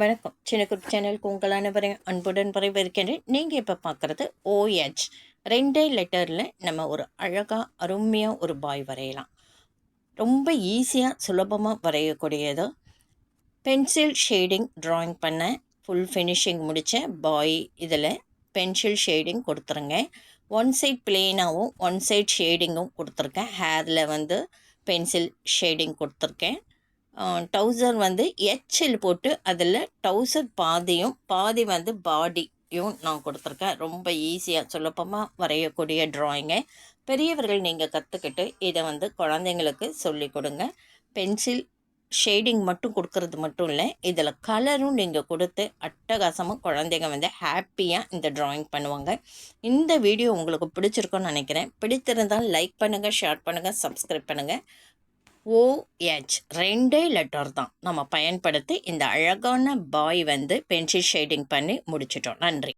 வணக்கம். சின்ன குரூப் சேனலுக்கு உங்கள் அனைவரையும் அன்புடன் வரவேற்கின்றேன் நீங்கள் இப்போ பார்க்குறது ஓஎச் ரெண்டே லெட்டரில் நம்ம ஒரு அழகாக அருமையாக ஒரு பாய் வரையலாம். ரொம்ப ஈஸியாக சுலபமாக வரையக்கூடியது. பென்சில் ஷேடிங் ட்ராயிங் பண்ண ஃபுல் ஃபினிஷிங் முடித்த பாய் இதில் பென்சில் ஷேடிங் கொடுத்துருங்க. ஒன் சைட் பிளெயினாகவும் ஒன் சைட் ஷேடிங்கும் கொடுத்துருக்கேன். ஹேரில் வந்து பென்சில் ஷேடிங் கொடுத்துருக்கேன். டவுசர் வந்து எச்சில் போட்டு அதில் டவுசர் பாதியும் பாதி வந்து பாடியும் நான் கொடுத்துருக்கேன். ரொம்ப ஈஸியாக சுலபமாக வரையக்கூடிய ட்ராயிங்கை பெரியவர்கள் நீங்கள் கற்றுக்கிட்டு இதை வந்து குழந்தைங்களுக்கு சொல்லி கொடுங்க. பென்சில் ஷேடிங் மட்டும் கொடுக்கறது மட்டும் இல்லை இதில் கலரும் நீங்கள் கொடுத்து அட்டகாசமாக குழந்தைங்க வந்து ஹாப்பியாக இந்த ட்ராயிங் பண்ணுவாங்க. இந்த வீடியோ உங்களுக்கு பிடிச்சிருக்குன்னு நினைக்கிறேன். பிடித்திருந்தால் லைக் பண்ணுங்கள் ஷேர் பண்ணுங்கள் சப்ஸ்கிரைப் பண்ணுங்கள் ஓஎச் ரெண்டே லெட்டர் தான். நம்ம பயன்படுத்தி இந்த அழகான பாய் வந்து பென்சில் ஷேடிங் பண்ணி முடிச்சிட்டோம். நன்றி.